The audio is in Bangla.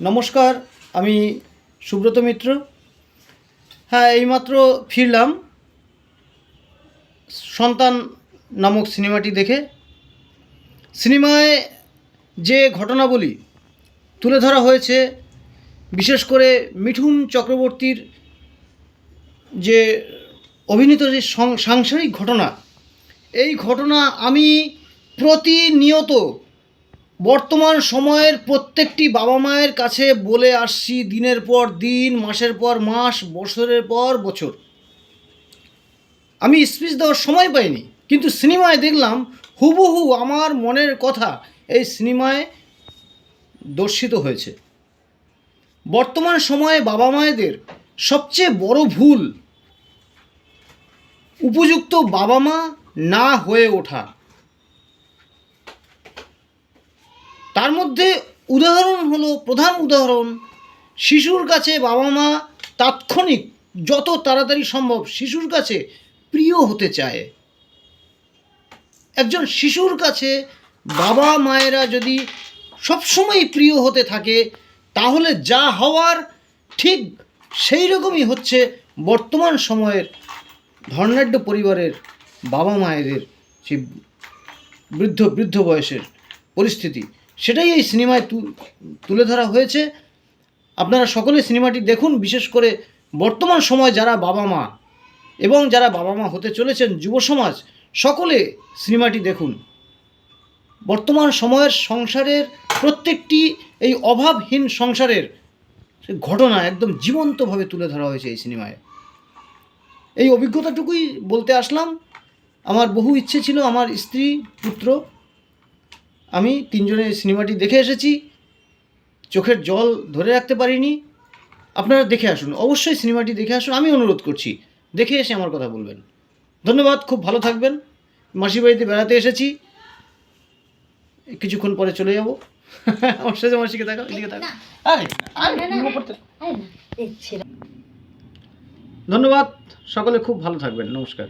নমস্কার, আমি সুব্রত মিত্র। হ্যাঁ এইমাত্র ফিরলাম সন্তান নামক সিনেমাটি দেখে। সিনেমায় যে ঘটনাবলী তুলে ধরা হয়েছে, বিশেষ করে মিঠুন চক্রবর্তীর যে অভিনীত যে সাংসারিক ঘটনা, এই ঘটনা আমি প্রতিনিয়ত বর্তমান সময়ের প্রত্যেকটি বাবা মায়ের কাছে বলে আসছি দিনের পর দিন, মাসের পর মাস, বছরের পর বছর। আমি স্পিচ দেওয়ার সময় পাইনি, কিন্তু সিনেমায় দেখলাম হুবহু আমার মনের কথা এই সিনেমায় দর্শিত হয়েছে। বর্তমান সময়ে বাবা মায়েদের সবচেয়ে বড় ভুল, উপযুক্ত বাবা মা না হয়ে ওঠা। তার মধ্যে উদাহরণ হলো, প্রধান উদাহরণ, শিশুর কাছে বাবা মা তাৎক্ষণিক যত তাড়াতাড়ি সম্ভব শিশুর কাছে প্রিয় হতে চায়। একজন শিশুর কাছে বাবা মায়েরা যদি সবসময় প্রিয় হতে থাকে, তাহলে যা হওয়ার ঠিক সেই রকমই হচ্ছে বর্তমান সময়ের ধর্নাঢ্য পরিবারের বাবা মায়েদের সেই বৃদ্ধ বৃদ্ধ বয়সের পরিস্থিতি। সেটাই এই সিনেমায় তুলে ধরা হয়েছে। আপনারা সকলে সিনেমাটি দেখুন, বিশেষ করে বর্তমান সময় যারা বাবা মা এবং যারা বাবা মা হতে চলেছেন যুব সমাজ, সকলে সিনেমাটি দেখুন। বর্তমান সময়ের সংসারের প্রত্যেকটি এই অভাবহীন সংসারের ঘটনা একদম জীবন্তভাবে তুলে ধরা হয়েছে এই সিনেমায়। এই অভিজ্ঞতাটুকুই বলতে আসলাম। আমার বহু ইচ্ছে ছিল, আমার স্ত্রী, পুত্র আমি তিনজনের সিনেমাটি দেখে এসেছি। চোখের জল ধরে রাখতে পারিনি। আপনারা দেখে আসুন অবশ্যই সিনেমাটি দেখে আসুন আমি অনুরোধ করছি দেখে এসে আমার কথা বলবেন। ধন্যবাদ খুব ভালো থাকবেন। মাসির বাড়িতে বেড়াতে এসেছি। কিছুক্ষণ পরে চলে যাব। আমার সাথে মাসিকে এদিকে আরে আরে ধন্যবাদ সকলে খুব ভালো থাকবেন নমস্কার।